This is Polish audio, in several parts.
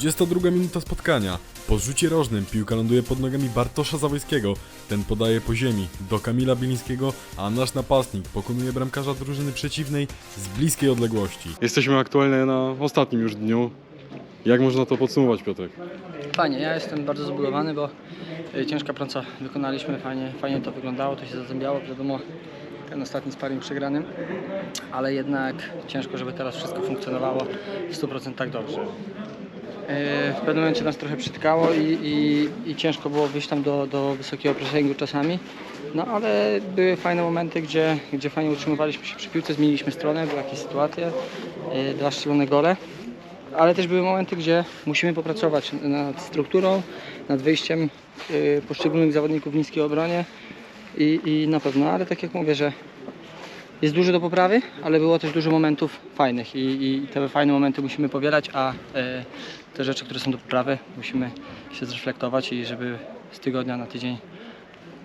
22 minuta spotkania. Po rzucie rożnym piłka ląduje pod nogami Bartosza Zawojskiego. Ten podaje po ziemi do Kamila Bielińskiego, a nasz napastnik pokonuje bramkarza drużyny przeciwnej z bliskiej odległości. Jesteśmy aktualnie na ostatnim już dniu. Jak można to podsumować, Piotrek? Fajnie, ja jestem bardzo zbudowany, bo y, ciężka praca wykonaliśmy, fajnie, fajnie to wyglądało, to się zazębiało, wiadomo, ten ostatni sparring przegranym, ale jednak ciężko, żeby teraz wszystko funkcjonowało w 100% tak dobrze. Y, W pewnym momencie nas trochę przytkało i, i, i ciężko było wyjść tam do, do wysokiego pressingu czasami, no ale były fajne momenty, gdzie, gdzie fajnie utrzymywaliśmy się przy piłce, zmieniliśmy stronę, były jakieś sytuacje, dwa strzelone gole. Ale też były momenty, gdzie musimy popracować nad strukturą, nad wyjściem y, poszczególnych zawodników w niskiej obronie i, i na pewno, ale tak jak mówię, że jest dużo do poprawy, ale było też dużo momentów fajnych i, i te fajne momenty musimy powielać, a y, te rzeczy, które są do poprawy, musimy się zreflektować i żeby z tygodnia na tydzień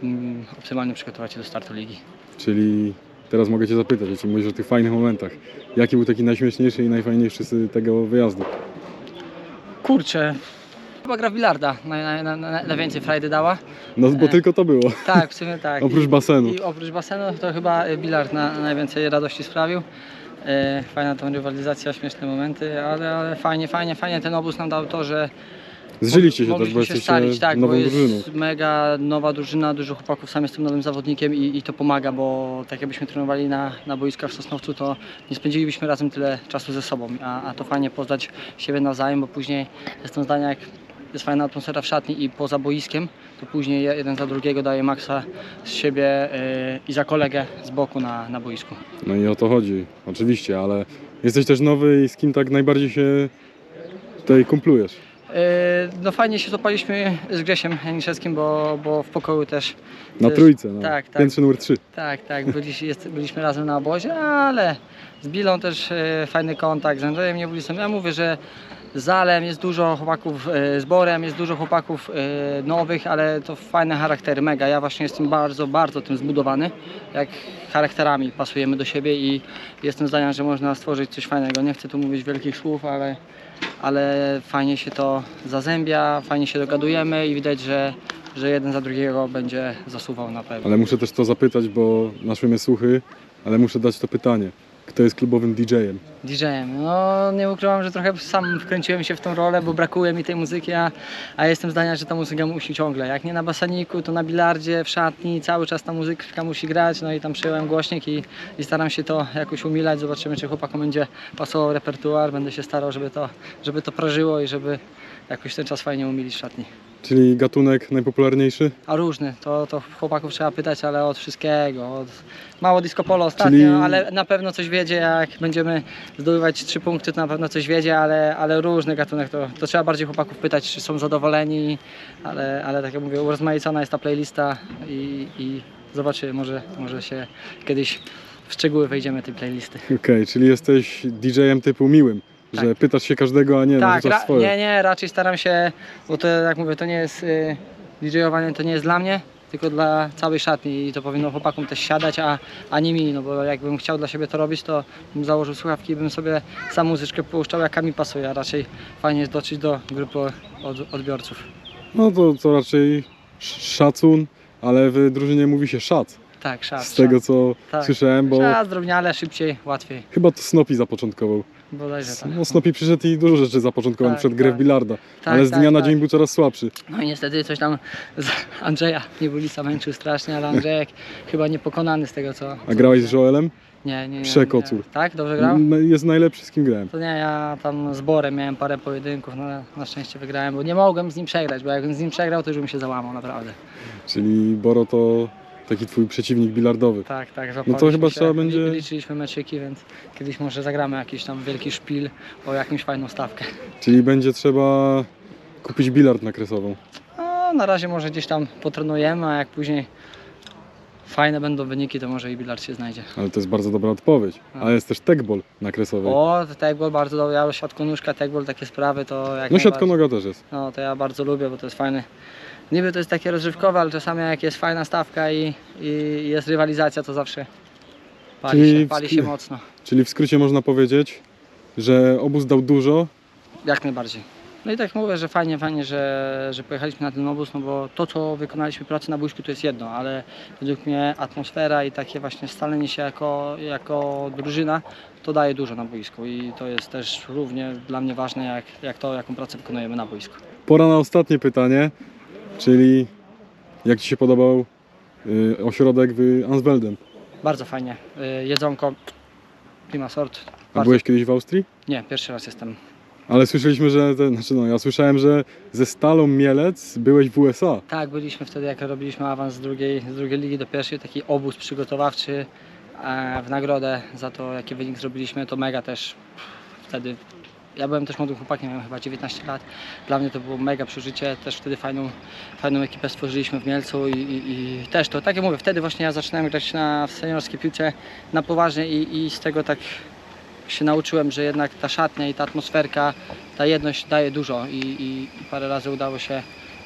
mm, optymalnie przygotować się do startu ligi. Czyli teraz mogę Cię zapytać, jeśli mówisz o tych fajnych momentach. Jaki był taki najśmieszniejszy i najfajniejszy z tego wyjazdu? Kurczę, chyba gra w bilarda, naj, naj, naj, naj, najwięcej frajdy dała. No bo E. tylko to było. Tak, w sumie tak. Oprócz I- basenu. I oprócz basenu to chyba bilard na, najwięcej radości sprawił. E, Fajna tam rywalizacja, śmieszne momenty, ale, ale fajnie, fajnie, fajnie ten obóz nam dał to, że Zżyliście się też, mogliśmy bo się jesteście stalić, tak, nową bo jest drużyną. mega nowa drużyna, dużo chłopaków, sam jestem nowym zawodnikiem i, i to pomaga, bo tak jakbyśmy trenowali na, na boiskach w Sosnowcu, to nie spędzilibyśmy razem tyle czasu ze sobą, a, a to fajnie poznać siebie nawzajem, bo później jestem zdania, jak jest fajna atmosfera w szatni i poza boiskiem, to później jeden za drugiego daje maksa z siebie yy, i za kolegę z boku na, na boisku. No i o to chodzi, oczywiście, ale jesteś też nowy i z kim tak najbardziej się tutaj kumplujesz? Yy, No fajnie się złapaliśmy z Grzesiem Janiszewskim, bo, bo w pokoju też Na też- trójce, na tak, tak. piętrze numer 3. Tak, tak, byliśmy, jest, byliśmy razem na obozie, ale z Bilą też e, fajny kontakt, z Andrzejem nie byliśmy. Ja mówię, że Zalem jest dużo chłopaków, e, z Borem jest dużo chłopaków e, nowych, ale to fajne charaktery, mega. Ja właśnie jestem bardzo, bardzo tym zbudowany, jak charakterami pasujemy do siebie i jestem zdania, że można stworzyć coś fajnego. Nie chcę tu mówić wielkich słów, ale, ale fajnie się to zazębia, fajnie się dogadujemy i widać, że, że jeden za drugiego będzie zasuwał na pewno. Ale muszę też to zapytać, bo naszły mnie słuchy, ale muszę dać to pytanie. Kto jest klubowym DJ-em? DJ-em. No nie ukrywam, że trochę sam wkręciłem się w tą rolę, bo brakuje mi tej muzyki, a, a jestem zdania, że ta muzyka musi ciągle. Jak nie na baseniku, to na bilardzie, w szatni, cały czas ta muzyka musi grać, no i tam przyjąłem głośnik i, i staram się to jakoś umilać. Zobaczymy, czy chłopakom będzie pasował repertuar. Będę się starał, żeby to, żeby to prażyło i żeby jakoś ten czas fajnie umilić w szatni. Czyli gatunek najpopularniejszy? A różny, to, to chłopaków trzeba pytać, ale od wszystkiego. Od... Mało disco polo ostatnio, Czyli- ale na pewno coś wiedzie, jak będziemy zdobywać trzy punkty, to na pewno coś wiedzie, ale, ale różny gatunek, to, to trzeba bardziej chłopaków pytać, czy są zadowoleni, ale, ale tak jak mówię, urozmaicona jest ta playlista i, i zobaczymy, może, może się kiedyś w szczegóły wejdziemy tej playlisty. Okej, czyli jesteś DJ-em typu miłym, że Tak. pytasz się każdego, a nie tak, narzucasz swoje. nie, nie, raczej staram się, bo to jak mówię, to nie jest y, DJ-owanie, to nie jest dla mnie, tylko dla całej szatni i to powinno chłopakom też siadać, a, a nie mi, no bo jakbym chciał dla siebie to robić, to bym założył słuchawki i bym sobie sam muzyczkę puszczał, jaka mi pasuje, a raczej fajnie jest dotrzeć do grupy od, odbiorców. No to, to raczej sz- szacun, ale w drużynie mówi się szac. Tak, szat, Z tego szat. co Tak. słyszałem, bo Szat, drobniale, szybciej, łatwiej, chyba to Snopi zapoczątkował. Bodajże tak. No Snopi przyszedł i dużo rzeczy zapoczątkował, Tak, na przykład grę w tak. bilarda, Tak, ale z tak, dnia na tak. dzień był coraz słabszy. No i niestety coś tam z Andrzeja Niebulica męczył strasznie, ale Andrzejek chyba niepokonany z tego co... A co grałeś z. Joelem? Nie, nie, nie. Przekocur. Tak? Dobrze grał? No, Jest najlepszy z kim grałem. To nie, ja tam z Borem miałem parę pojedynków, no na szczęście wygrałem, bo nie mogłem z nim przegrać, bo jakbym z nim przegrał, to już bym się załamał, naprawdę. Czyli Boro to taki twój przeciwnik bilardowy. Tak, tak, No to chyba się, trzeba będzie- li- Liczyliśmy meczyki, więc kiedyś może zagramy jakiś tam wielki szpil o jakąś fajną stawkę. Czyli będzie trzeba kupić bilard na kresową. No, na razie może gdzieś tam potrenujemy, a jak później fajne będą wyniki, to może i bilard się znajdzie. Ale to jest bardzo dobra odpowiedź. No. Ale jest też tekbol na kresowej. O, tagball bardzo dobry, ja siatkonóżka, tagball, takie sprawy, to jak No najbardziej. siatkonoga też jest. No to ja bardzo lubię, bo to jest fajny. Niby to jest takie rozrywkowe, ale czasami jak jest fajna stawka i, i jest rywalizacja, to zawsze pali, Czyli się, pali w- się mocno. Czyli w skrócie można powiedzieć, że obóz dał dużo, Jak najbardziej. No i tak mówię, że fajnie, fajnie, że, że pojechaliśmy na ten obóz, no bo to, co wykonaliśmy pracy na boisku, to jest jedno, ale według mnie atmosfera i takie właśnie scalenie się jako, jako drużyna, to daje dużo na boisku i to jest też równie dla mnie ważne, jak, jak to, jaką pracę wykonujemy na boisku. Pora na ostatnie pytanie, czyli jak Ci się podobał y, ośrodek w Ansvelden? Bardzo fajnie. Y, Jedzonko, prima sort. A Bardzo... byłeś kiedyś w Austrii? Nie, pierwszy raz jestem. Ale słyszeliśmy, że, te, znaczy no, ja słyszałem, że ze Stalą Mielec byłeś w USA. Tak, byliśmy wtedy, jak robiliśmy awans z drugiej, z drugiej ligi do pierwszej, taki obóz przygotowawczy e, w nagrodę za to, jaki wynik zrobiliśmy. To mega też wtedy. Ja byłem też młodym chłopakiem, miałem chyba 19 lat. Dla mnie to było mega przeżycie. Też wtedy fajną, fajną ekipę stworzyliśmy w Mielcu i, i, i też to, tak jak mówię, wtedy właśnie ja zaczynałem grać na, w seniorskiej piłce na poważnie i, i z tego tak się nauczyłem, że jednak ta szatnia i ta atmosferka, ta jedność daje dużo i, i, parę razy udało się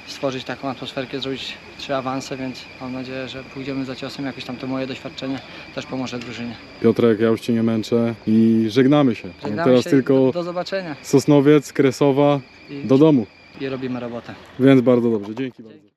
stworzyć taką atmosferkę, zrobić trzy awanse, więc mam nadzieję, że pójdziemy za ciosem, jakieś tam to moje doświadczenie też pomoże drużynie. Piotrek, ja już Cię nie męczę i żegnamy się. Żegnamy Teraz się, tylko do, do zobaczenia Sosnowiec, Kresowa, i, do domu. i robimy robotę. Więc bardzo dobrze, dzięki bardzo.